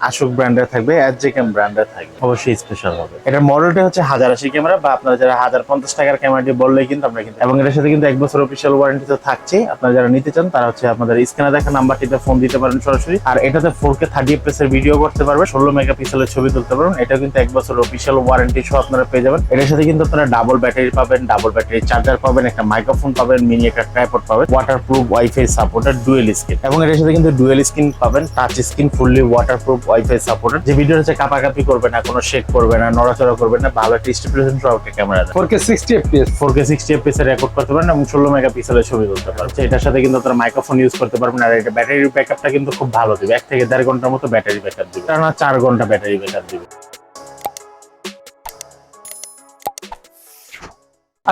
আশুক ব্র্যান্ডের থাকবে অ্যাডজেকেম ব্র্যান্ডের থাকবে। অবশ্যই স্পেশাল হবে। এটার মডেলটা হচ্ছে হাজার আশি ক্যামেরা বা আপনারা যারা হাজার পঞ্চাশ টাকার ক্যামেরাটি বললে কিন্তু আমরা কিন্তু এবং এটার সাথে কিন্তু এক বছর অফিসিয়াল ওয়ারেন্টি তো থাকছে আপনারা যারা নিতে চান তারা হচ্ছে আপনাদের স্ক্রিনে দেখা নাম্বারটিতে ফোন দিতে পারেন সরাসরি। আর এটাতে ফোর কে থার্টি এফএস এর ভিডিও করতে পারবে ষোলো মেগা পিক্সেলের ছবি তুলতে পারবেন। এটা কিন্তু এক বছর অফিসিয়াল ওয়ারেন্টি সহ আপনারা পেয়ে যাবেন। এটার সাথে কিন্তু আপনারা ডাবল ব্যাটারি পাবেন ডাবল ব্যাটারি চার্জার পাবেন একটা মাইক্রোফোন পাবেন মিনি একটা ট্রাইপড পাবেন waterproof wifi supported dual screen এবং এটার সাথে কিন্তু ডুয়েল স্ক্রিন পাবেন touch screen fully waterproof wifi supported যে ভিডিও হচ্ছে কাপাকাপি করবে না কোনো শেক করবে না নড়াচড়া করবে না ভালো একটা স্টেবিলাইজেশন সহ একটা ক্যামেরা দেয়। 4K 60 fps four K sixty FPS এর রেকর্ড করতে পারেন এবং ষোলো মেগাপিক্সেলের ছবি তুলতে পারবেন। এটার সাথে কিন্তু আপনারা মাইক্রোফোন ইউজ করতে পারবেন আর এটা ব্যাটারি ব্যাকআপটা কিন্তু খুব ভালো দিবে। এক থেকে দেড় ঘণ্টার মতো ব্যাটারি ব্যাকআপ দিবে। কারণ চার ঘণ্টা ব্যাটারি ব্যাকআপ দিবে।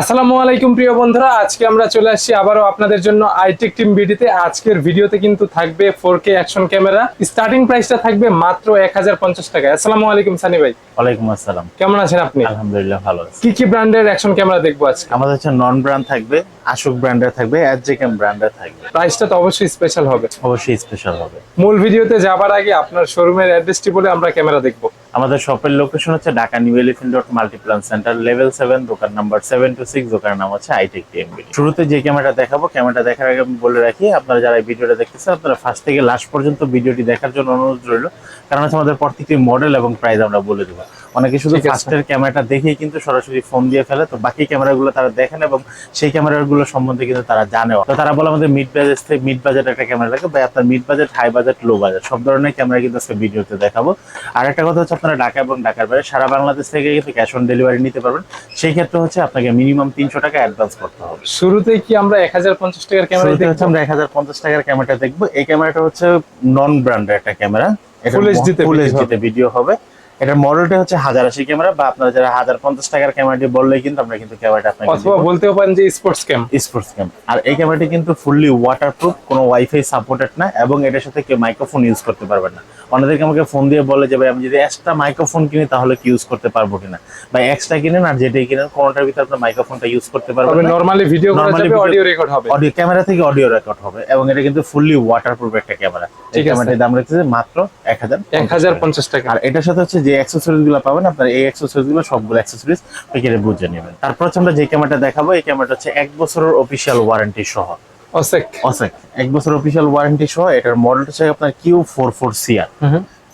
আসসালামু আলাইকুম প্রিয় বন্ধুরা আজকে আমরা চলে আসছি আবারও আপনাদের জন্য আইটেক টিম ভিডিওতে আজকের ভিডিওতে কিন্তু থাকবে 4K অ্যাকশন ক্যামেরা। স্টার্টিং প্রাইসটা থাকবে মাত্র 1050 টাকা আসসালামু আলাইকুম সানি ভাই। ওয়ালাইকুম আসসালাম। কেমন আছেন আপনি? আলহামদুলিল্লাহ ভালো আছে। কি কি ব্র্যান্ডের অ্যাকশন ক্যামেরা দেখব আজকে? আমাদের হচ্ছে নন ব্র্যান্ড থাকবে আশুক ব্র্যান্ডের থাকবে অ্যাডজেকেম ব্র্যান্ডের থাকবে। প্রাইসটা তো অবশ্যই স্পেশাল হবে। অবশ্যই স্পেশাল হবে। মূল ভিডিওতে যাবার আগে আপনার শোরুমের অ্যাড্রেসটি বলে আমরা ক্যামেরা দেখব। আমাদের শপের লোকেশন হচ্ছে Dhaka new elephant dot Multiplan centre level seven দোকান নাম্বার সেভেন টু সিক্স দোকানের নাম হচ্ছে আইটেক টিএমবি শুরুতে যে ক্যামেরাটা দেখাবো ক্যামেরাটা দেখার আগে আমি বলে রাখি, আপনারা যারা এই ভিডিওটা দেখতেছেন, আপনারা ফার্স্ট থেকে লাস্ট পর্যন্ত ভিডিওটি দেখার জন্য অনুরোধ রইল। কারণ হচ্ছে আমাদের প্রত্যেকটি মডেল এবং প্রাইস আমরা বলে দেবো। অনেকে শুধু। ফার্স্টের ক্যামেরাটা দেখেই কিন্তু সরাসরি ফোন দিয়ে ফেলে তো বাকি ক্যামেরাগুলো তারা দেখেন এবং সেই ক্যামেরাগুলো সম্বন্ধে কিন্তু তারা জানেও। তো তারা বলে আমাদের মিড বাজেট থেকে মিড বাজেট একটা ক্যামেরা লাগে। বা আপনার mid budget high budget low budget সব ধরনের ক্যামেরা কিন্তু আজকে ভিডিওতে দেখাবো। আর একটা কথা হচ্ছে আপনারা ঢাকা এবং ঢাকার বাইরে সারা বাংলাদেশ থেকে কিন্তু ক্যাশ অন ডেলিভারি নিতে পারবেন। সেই ক্ষেত্রে হচ্ছে আপনাকে মিনিমাম তিনশো টাকা অ্যাডভান্স করতে হবে। শুরুতেই কি আমরা 1050 টাকার ক্যামেরা শুরুতে হচ্ছে আমরা এক হাজার পঞ্চাশ টাকার ক্যামেরাটা দেখব। এই ক্যামেরাটা হচ্ছে নন ব্র্যান্ডের একটা ক্যামেরা ফুল এইচডিতে ভিডিও হবে। এটার মডেলটা হচ্ছে হাজার আশি ক্যামেরা বা আপনারা যারা হাজার পঞ্চাশ টাকার ক্যামেরাটি বললে কিন্তু আমরা কিন্তু ক্যামেরাটা আপনাকে অথবা বলতেও পারেন যে স্পোর্টস ক্যাম স্পোর্টস ক্যাম আর এই ক্যামেরাটি কিন্তু ফুললি ওয়াটারপ্রুফ কোনো ওয়াইফাই সাপোর্টেড না এবং এটার সাথে কেউ মাইক্রোফোন ইউজ করতে পারবেন না। অনেকে আমাকে ফোন দিয়ে বলে যে ভাই আমি যদি এক্সট্রা মাইক্রোফোন কিনি তাহলে কি ইউজ করতে পারব কিনা? বা এক্সট্রা কিনেন আর যেটাই কিনেন কোনোটার ভিতরে আপনার মাইক্রোফোনটা ইউজ করতে পারবেন নরমালি ভিডিও করা যাবে অডিও রেকর্ড হবে। অডিও ক্যামেরা থেকে অডিও রেকর্ড হবে এবং এটা কিন্তু ফুললি ওয়াটারপ্রুফ একটা ক্যামেরা এই ক্যামেরাটির দাম রাখতেছে মাত্র এক হাজার 1050 টাকা। আর এটার সাথে হচ্ছে যে অ্যাক্সেসরিজগুলো পাবেন আপনার এই অ্যাক্সেসরিজগুলো সবগুলো অ্যাক্সেসরিজ প্যাকেটে বুঝে নেবেন। তারপর হচ্ছে আমরা যে ক্যামেরাটা দেখাবো এই ক্যামেরাটা হচ্ছে এক বছরের অফিসিয়াল ওয়ারেন্টি সহ। অসেক। অসেক। এক বছর অফিসিয়াল ওয়ারেন্টি সহ এটার মডেলটা হচ্ছে আপনার Q four four CR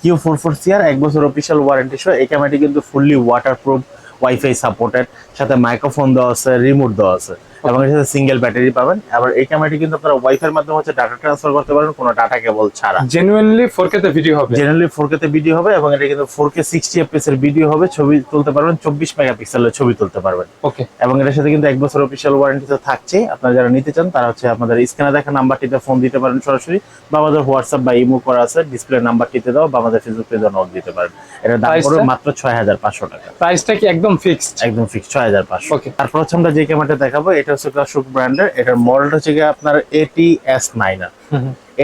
Q four four CR এক বছর অফিসিয়াল ওয়ারেন্টি সহ এই ক্যামেরাটি কিন্তু ফুললি ওয়াটারপ্রুফ ওয়াইফাই সাপোর্টেড সাথে মাইক্রোফোন দেওয়া আছে রিমোট দেওয়া আছে। এবং এর সাথে সিঙ্গেল ব্যাটারি পাবেন। আবার এই ক্যামেরাটি কিন্তু আপনারা ওয়াইফাই এর মাধ্যমে হচ্ছে ডাটা ট্রান্সফার করতে পারবেন কোনো ডাটা কেবল ছাড়া। জেনুইনলি 4K তে ভিডিও হবে। জেনারেলি ফোর তে ভিডিও হবে এবং এটা কিন্তু ফোর কে সিক্সটি এফপিএস এর ভিডিও হবে ছবি তুলতে পারবেন চব্বিশ মেগাপিক্সেলের ছবি তুলতে পারবেন। ওকে এবং এটার সাথে কিন্তু এক বছর অফিসিয়াল ওয়ারেন্টি তো থাকছে আপনারা যারা নিতে চান তারা হচ্ছে আপনাদের স্ক্রিনে দেখা নাম্বারটিতে ফোন দিতে পারেন সরাসরি বা আমাদের হোয়াটসঅ্যাপ বা ইমো করা আছে ডিসপ্লে নাম্বারটিতে দাও বা আমাদের ফেসবুক পেজে নক দিতে পারেন। এটার দাম পড়বে মাত্র ছয় হাজার পাঁচশো টাকা। প্রাইসটা কি একদম ফিক্সড একদম ফিক্স ছয় হাজার পাঁচশো। তারপর হচ্ছে আমরা যে ক্যামেরাটা দেখাবো এটা হচ্ছে কাশুক ব্র্যান্ডের এটার মডেলটা হচ্ছে গিয়ে আপনার এটি এস নাইনার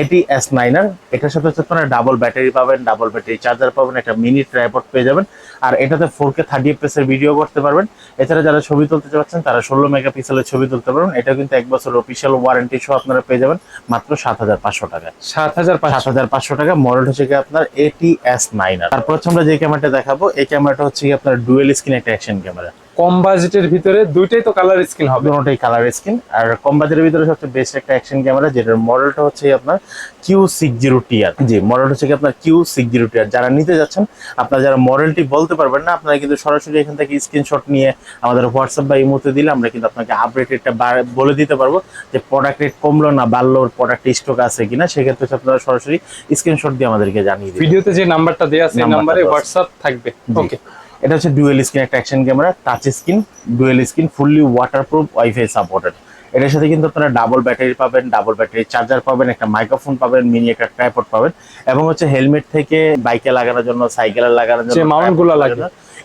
এটি এস নাইনার এটার সাথে হচ্ছে আপনারা ডাবল ব্যাটারি পাবেন ডাবল ব্যাটারি চার্জার পাবেন একটা মিনি ট্রাইপড পেয়ে যাবেন। আর এটাতে ফোর কে থার্টি এর ভিডিও করতে পারবেন। এছাড়া যারা ছবি তুলতে চাচ্ছেন তারা ষোলো মেগাপিক্সেলের ছবি তুলতে পারবেন। এটা কিন্তু এক বছর অফিসিয়াল ওয়ারেন্টি সহ আপনারা পেয়ে যাবেন মাত্র সাত হাজার পাঁচশো টাকা। সাত 7500 হাজার পাঁচশো টাকা মডেল হচ্ছে কি আপনার এটি এস নাইনার তারপর হচ্ছে আমরা যে ক্যামেরাটা দেখাবো এই ক্যামেরাটা হচ্ছে কি আপনার ডুয়েল স্ক্রিন একটা অ্যাকশন ক্যামেরা কম বাজেটের ভিতরে দুইটাই তো কালার স্ক্রিন হবে। দুটোটাই কালার স্ক্রিন আর কম বাজারের ভিতরে সবচেয়ে বেস্ট একটা অ্যাকশন ক্যামেরা যেটার মডেলটা হচ্ছে আপনার Q six zero TR G মডেলটা হচ্ছে কি আপনার কিউ সিক্স জিরো টিআর যারা নিতে যাচ্ছেন আপনারা যারা মডেলটি বলতে পারবেন না আপনারা কিন্তু সরাসরি এখান থেকে স্ক্রিনশট নিয়ে আমাদের হোয়াটসঅ্যাপ বা ইমোতে দিলে আমরা কিন্তু আপনাকে আপডেট রেটটা বলে দিতে পারব যে প্রোডাক্ট রেট কমলো না বাড়লো প্রোডাক্ট স্টক আছে কিনা সেক্ষেত্রে আপনারা সরাসরি স্ক্রিনশট দিয়ে আমাদেরকে জানিয়ে দিন ভিডিওতে যে নাম্বারটা দেয়া আছে নাম্বারটা নাম্বারে হোয়াটসঅ্যাপ থাকবে। ওকে এটা হচ্ছে ডুয়েল স্ক্রিন একটা action camera touch screen dual screen fully waterproof wifi supported এটার সাথে কিন্তু আপনারা ডাবল ব্যাটারি পাবেন ডাবল ব্যাটারি চার্জার পাবেন একটা মাইক্রোফোন পাবেন মিনি একটা ট্রাইপড পাবেন এবং হচ্ছে হেলমেট থেকে বাইকে লাগানোর জন্য সাইকেলে লাগানোর জন্য যে mount গুলো লাগে।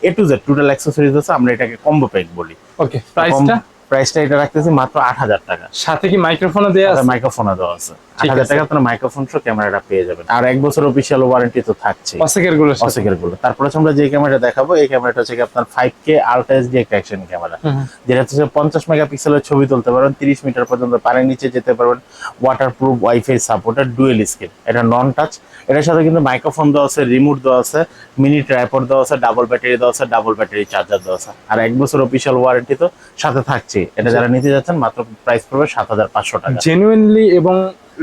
A to Z total accessories আছে আমরা এটাকে কম্বো প্যাক বলি। ওকে প্রাইসটা প্রাইসটা এটা রাখতেছি মাত্র আট হাজার টাকা। সাথে কি মাইক্রোফোনও দেয়া আছে? মাইক্রোফোনও দেওয়া আছে। আট হাজার টাকা আপনার মাইক্রোফোন সহ ক্যামেরাটা পেয়ে যাবেন। আর এক বছর অফিসিয়াল ওয়ারেন্টি তো থাকছে অসেকেরগুলো অসেকেরগুলো তারপর আমরা যে ক্যামেরাটা দেখাবো এই ক্যামেরাটা হচ্ছে আপনার ফাইভ কে আলট্রা এইচডি একটা অ্যাকশন ক্যামেরা যেটা হচ্ছে পঞ্চাশ মেগাপিক্সেলের ছবি তুলতে পারবেন তিরিশ মিটার পর্যন্ত পানির নিচে যেতে পারবেন waterproof wifi supporter dual screen এটা নন টাচ এটার সাথে কিন্তু মাইক্রোফোন দেওয়া আছে রিমোট দেওয়া আছে মিনি ট্রাইপড দেওয়া আছে ডাবল ব্যাটারি দেওয়া আছে ডাবল ব্যাটারি চার্জার দেওয়া আছে। আর এক বছর অফিসিয়াল ওয়ারেন্টি তো সাথে থাকছে এটা যারা নিতে যাচ্ছেন মাত্র প্রাইস পড়বে সাত হাজার পাঁচশো টাকা। জেনুইনলি এবং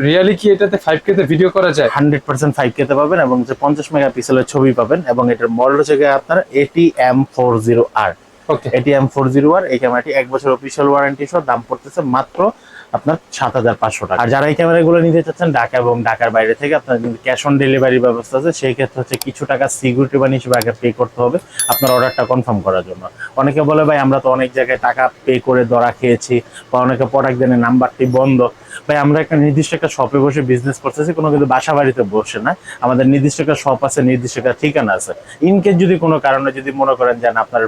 রিয়ালি কি এটাতে ফাইভ কে তে ভিডিও করা যায়? হান্ড্রেড পার্সেন্ট ফাইভ কেতে পাবেন এবং যে পঞ্চাশ মেগাপিক্সেলের ছবি পাবেন এবং এটার মডেল হচ্ছে আপনার এটি M four zero R okay এটি এম ফোর জিরো আর এই ক্যামেরাটি এক বছর অফিসিয়াল ওয়ারেন্টি সহ দাম পড়তেছে মাত্র আপনার সাত হাজার পাঁচশো টাকা। আর যারা এই ক্যামেরাগুলো নিতে চাচ্ছেন ঢাকা এবং ঢাকার বাইরে থেকে আপনার কিন্তু ক্যাশ অন ডেলিভারি ব্যবস্থা আছে সেই ক্ষেত্রে হচ্ছে কিছু টাকা সিকিউরিটি মানি হিসেবে আগে পে করতে হবে আপনার অর্ডারটা কনফার্ম করার জন্য। অনেকে বলে ভাই আমরা তো অনেক জায়গায় টাকা পে করে ধরা খেয়েছি বা অনেকে প্রোডাক্ট দেনে নাম্বারটি বন্ধ। ভাই আমরা একটা নির্দিষ্ট একটা শপে বসে বিজনেস করতেছি কোনো কিন্তু বাসা বাড়িতে বসে না। আমাদের নির্দিষ্ট একটা শপ আছে নির্দিষ্ট একটা ঠিকানা আছে। ইনকেস যদি কোনো কারণে যদি মনে করেন যে আপনার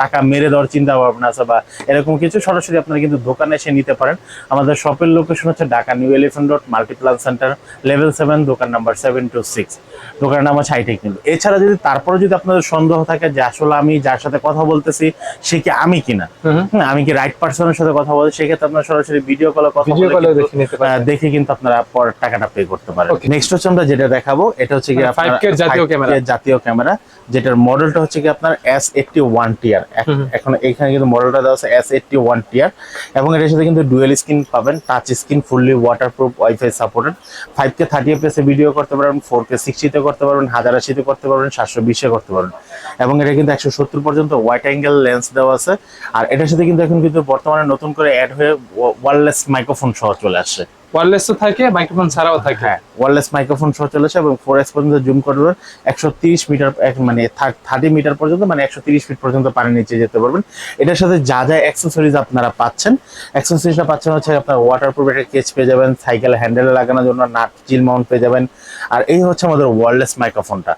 টাকা মেরে দেওয়ার চিন্তা ভাবনা আছে বা এরকম কিছু সরাসরি আপনারা কিন্তু দোকানে এসে নিতে পারেন। আমাদের শপের লোকেশন হচ্ছে Dhaka new elephant road Multiplan centre level seven দোকান নাম্বার সেভেন টু সিক্স দোকানের নাম হচ্ছে হাইটেক কিন্তু এছাড়া যদি তারপরে যদি আপনাদের সন্দেহ থাকে যে আসলে আমি যার সাথে কথা বলতেছি সে কি আমি কিনা? আমি কি রাইট পার্সনের সাথে কথা বলছি সেক্ষেত্রে আপনার সরাসরি ভিডিও কলে কথা বলে দেখে নিতে পারেন দেখে কিন্তু আপনারা পর টাকাটা পে করতে পারেন। নেক্সট হচ্ছে আমরা যেটা দেখাবো এটা হচ্ছে কি মানে আপনার জাতীয় ক্যামেরা। জাতীয় ক্যামেরা যেটার মডেলটা হচ্ছে কি আপনার এস এইটটি ওয়ান টিয়ার এখন এখানে কিন্তু মডেলটা দেওয়া আছে এস এইটটি ওয়ান টিয়ার এবং এটার সাথে কিন্তু ডুয়েল স্ক্রিন পাবেন touch screen fully waterproof wifi supported five K thirty F video করতে পারবেন ফোর কে সিক্সটিতে করতে পারবেন হাজার আশিতে করতে পারবেন সাতশো বিশে করতে পারবেন। এবং এটা কিন্তু একশো সত্তর পর্যন্ত হোয়াইট অ্যাঙ্গেল লেন্স দেওয়া আছে। আর এটার সাথে কিন্তু এখন কিন্তু বর্তমানে নতুন করে অ্যাড হয়ে ওয়ারলেস মাইক্রোফোন সহ চলে আসছে ওয়্যারলেস থাকে মাইক্রোফোন ছাড়াও থাকে। হ্যাঁ মাইক্রোফোন সহ চলেছে এবং ফোর এক্স পর্যন্ত জুম একশো তিরিশ মিটার মানে থার্টি মিটার পর্যন্ত মানে একশো তিরিশ ফিট পর্যন্ত পানির নিচে যেতে পারবেন। এটার সাথে যা যা অ্যাক্সেসরিজ আপনারা পাচ্ছেন অ্যাক্সেসরিজটা পাচ্ছেন হচ্ছে আপনার ওয়াটার প্রুফ একটা কেচ পেয়ে যাবেন সাইকেল হ্যান্ডেলে লাগানোর জন্য নাট চিল মাউন্ট পেয়ে যাবেন। আর এই হচ্ছে আমাদের ওয়ারলেস মাইক্রোফোনটা।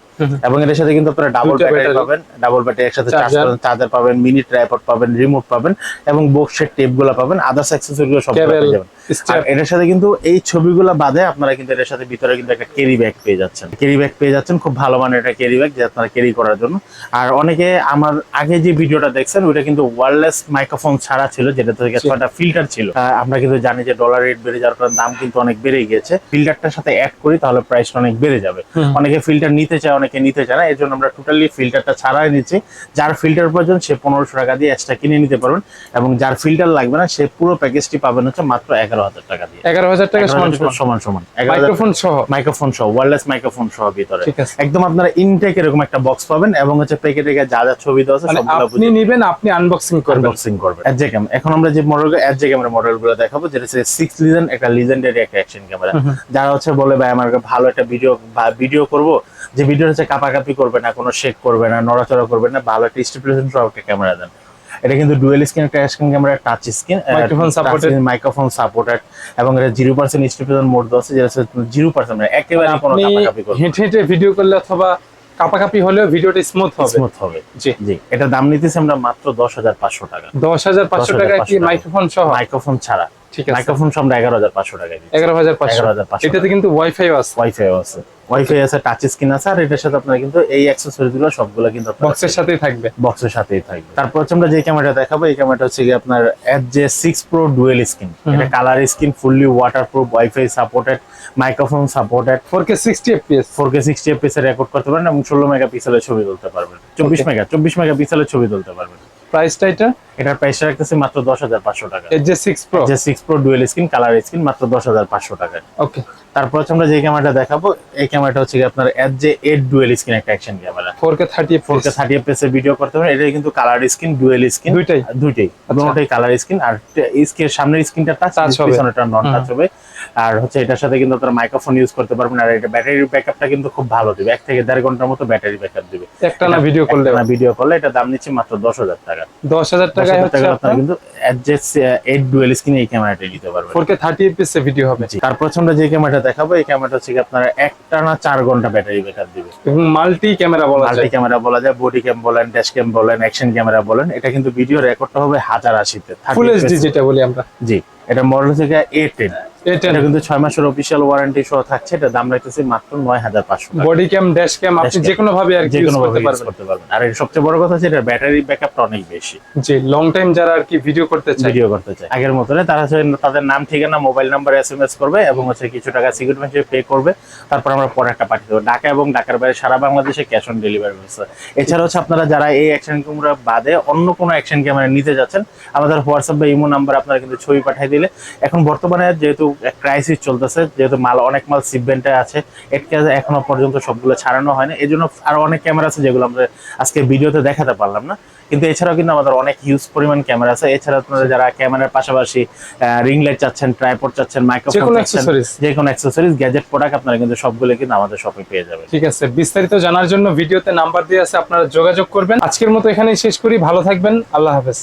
এবং এটার সাথে কিন্তু আপনারা ডাবল ব্যাটারি পাবেন ডাবল ব্যাটারি একসাথে চার্জ Charger। চার্জার পাবেন মিনি ট্রাইপড পাবেন রিমোট পাবেন এবং বক্সের টেপগুলো পাবেন আদার্স অ্যাক্সেসরিজ সব পেয়ে যাবেন। আর এটার সাথে কিন্তু এই ছবিগুলো বাদে আপনারা কিন্তু এটার সাথে ভিতরে কিন্তু একটা ক্যারি ব্যাগ পেয়ে যাচ্ছেন। ক্যারি ব্যাগ পেয়ে যাচ্ছেন খুব ভালো মানের একটা ক্যারি ব্যাগ যে আপনারা ক্যারি করার জন্য। আর অনেকে আমার আগে যে ভিডিওটা দেখছেন ওটা কিন্তু ওয়্যারলেস মাইক্রোফোন ছাড়া ছিল যেটা থেকে। একটা ফিল্টার ছিল। আমরা কিন্তু জানি যে ডলার রেট বেড়ে যাওয়ার কারণে দাম কিন্তু অনেক বেড়ে গিয়েছে। ফিল্টারটার সাথে অ্যাড করি তাহলে প্রাইসটা অনেক বেড়ে যাবে। অনেকে ফিল্টার নিতে চায় অনেকে নিতে চায় না এর জন্য আমরা টোটালি ফিল্টারটা ছাড়াই নিচ্ছি। যার ফিল্টার প্রয়োজন সে পনেরোশো টাকা দিয়ে এক্সট্রা কিনে নিতে পারবেন। এবং যার ফিল্টার লাগবে না সে পুরো প্যাকেজটি পাবেন হচ্ছে মাত্র এগারো হাজার টাকা দিয়ে। এগারো হাজার টাকা সমান সমান। সমান মাইক্রোফোন সহ। মাইক্রোফোন সহ ওয়্যারলেস মাইক্রোফোন সহ ভিতরে। একদম আপনারা ইনটেক এরকম একটা বক্স পাবেন এবং হচ্ছে প্যাকেটে যা যা ছবি দেওয়া আছে মানে সবগুলো আপনি নিবেন আপনি আনবক্সিং করবেন। আনবক্সিং করবেন। অ্যাডজে ক্যাম এখন আমরা যে মডেল ক্যামেরা গুলো দেখাবো যেটা হচ্ছে সিক্স লিজেন্ড একটা লিজেন্ডারি একটা অ্যাকশন ক্যামেরা। যারা হচ্ছে বলে ভাই আমার ভালো একটা ভিডিও ভিডিও করব যে ভিডিও হচ্ছে কাপাকাপি করবে না কোনো শেক করবে না নড়াচড়া করবে না ভালো একটা স্টিপুলেশন সহ একটা ক্যামেরা দেন। এটা কিন্তু ডুয়েল স্ক্রিন একটা screen camera touch screen microphone supported microphone supported এবং এটা জিরো পার্সেন্ট স্টিপুলেশন মোড দেওয়া আছে যেটা জিরো পার্সেন্ট মানে একেবারে কোনো কাপাকাপি করবে হেঁটে হেঁটে ভিডিও করলে অথবা কাপাকাপি হলেও ভিডিওটা স্মুথ হবে। স্মুথ হবে জি। জি। এটা দাম নিতেছি আমরা মাত্র দশ হাজার পাঁচশো টাকা। দশ হাজার পাঁচশো টাকা কি মাইক্রোফোন সহ? মাইক্রোফোন ছাড়া। ঠিক আছে। মাইক্রোফোন আমরা এগারো হাজার পাঁচশো টাকা দিচ্ছি। এগারো হাজার পাঁচশো। 11,500 এটাতে কিন্তু ওয়াইফাই আছে। ওয়াইফাই আছে। ওয়াইফাই আছে টাচ স্ক্রিন আছে আর এটার সাথে আপনারা কিন্তু এই অ্যাকসেসরিজগুলো সবগুলো কিন্তু বক্সের সাথেই থাকবে। বক্সের সাথেই থাকবে। তারপর হচ্ছে আমরা যে ক্যামেরাটা দেখাবো এই ক্যামেরাটা হচ্ছে কি আপনার J six pro dual screen এটা colour screen fully waterproof wifi supported microphone supported four K sixty FPS four K sixty FPS এ রেকর্ড করতে পারেন এবং ষোলো মেগা পিক্সেলের ছবি তুলতে পারবেন। চব্বিশ Okay. মেগা চব্বিশ মেগা পিক্সেলের ছবি তুলতে পারবেন। প্রাইসটা এটা? এটার প্রাইসটা রাখতেছি মাত্র দশ হাজার পাঁচশো টাকা। এর যে সিক্স প্রো যে six pro dual screen colour screen মাত্র দশ হাজার পাঁচশো টাকায় ওকে তারপর হচ্ছে আমরা যে ক্যামেরাটা দেখাবো এই ক্যামেরাটা হচ্ছে আপনার F J eight dual screen একটা action camera four K thirty four K thirty FPS video করতে পারেন। এটা কিন্তু কালার স্ক্রিন ডুয়েল স্ক্রিন দুইটাই? দুইটাই। দুটোটাই কালার স্ক্রিন আর স্ক্রিন সামনের স্ক্রিনটা টাচ। পিছনেটা নন টাচ হবে। আর হচ্ছে এটার সাথে কিন্তু আপনারা মাইক্রোফোন ইউজ করতে পারবেন আর এটা ব্যাটারি ব্যাকআপটা কিন্তু খুব ভালো দিবে। এক থেকে দেড় ঘণ্টার মতো ব্যাটারি ব্যাকআপ দিবে। একটা না ভিডিও করলে ভিডিও করলে এটা দাম নিচ্ছে মাত্র দশ হাজার টাকা। দশ হাজার টাকা আপনার কিন্তু এইট ডুয়েল স্ক্রিন এই ক্যামেরাটা নিতে পারবেন। Four K thirty FPS video হবে। তারপর আমরা যে ক্যামেরাটা দেখাবো এই ক্যামেরাটা হচ্ছে আপনারা একটা না চার ঘণ্টা ব্যাটারি ব্যাকআপ দিবে। এবং মাল্টি ক্যামেরা বলা মাল্টি ক্যামেরা বলা যায় বডি ক্যাম বলেন ড্যাশ ক্যাম বলেন অ্যাকশন ক্যামেরা বলেন এটা কিন্তু ভিডিও রেকর্ডটা হবে হাজার আশিতে ফুল এইচডি যেটা বলি আমরা। জি এটা মডেল থেকে এ টেন এটা কিন্তু ছয় মাসের অফিসিয়াল ওয়ারেন্টি সহ থাকছে। এটা দাম রাখতেছে মাত্র নয় হাজার পাঁচশো বডি ক্যাম ড্যাশ ক্যাম আপনি যে কোনো ভাবে আর ইউজ করতে পারবেন। করতে পারবেন। আর এর সবচেয়ে বড় কথা হচ্ছে এটা ব্যাটারি ব্যাকআপটা অনেক বেশি। জি লং টাইম যারা আর কি ভিডিও করতে চায়। ভিডিও করতে চায়। আগের মতন তারা তাদের নাম ঠিকানা mobile number S M S করবে এবং হচ্ছে কিছু টাকা সিকিউরিটি হিসেবে পে করবে। তারপর আমরা প্রোডাক্টটা পাঠিয়ে দেবো। ঢাকা এবং ঢাকার বাইরে সারা বাংলাদেশে ক্যাশ অন ডেলিভারি ব্যবস্থা। এছাড়া হচ্ছে আপনারা যারা এই অ্যাকশন ক্যামেরা বাদে অন্য কোনো অ্যাকশন ক্যামেরা নিতে যাচ্ছেন আমাদের হোয়াটসঅ্যাপ বা ইমো নাম্বার আপনারা কিন্তু ছবি পাঠিয়ে দিলে। এখন বর্তমানে যেহেতু ক্রাইসিস চলতেছে যেহেতু মাল অনেক মাল সিপভেন্টে আছে এটকে এখনও পর্যন্ত সবগুলো ছাড়ানো হয়নি। এই জন্য আরও অনেক ক্যামেরা আছে যেগুলো আমরা আজকে ভিডিওতে দেখাতে পারলাম না। কিন্তু এছাড়াও কিন্তু আমাদের অনেক হিউজ পরিমাণ ক্যামেরা আছে। এছাড়া আপনারা যারা ক্যামেরার পাশাপাশি রিং লাইট চাচ্ছেন ট্রাইপড চাচ্ছেন মাইক্রোফোন চাচ্ছেন যে কোনো অ্যাক্সেসরিজ গ্যাজেট প্রোডাক্ট আপনারা কিন্তু সবগুলো কিন্তু আমাদের শপে পেয়ে যাবেন। ঠিক আছে বিস্তারিত জানার জন্য ভিডিওতে নাম্বার দিয়ে আছে আপনারা যোগাযোগ করবেন। আজকের মতো এখানেই শেষ করি। ভালো থাকবেন। আল্লাহ হাফেজ।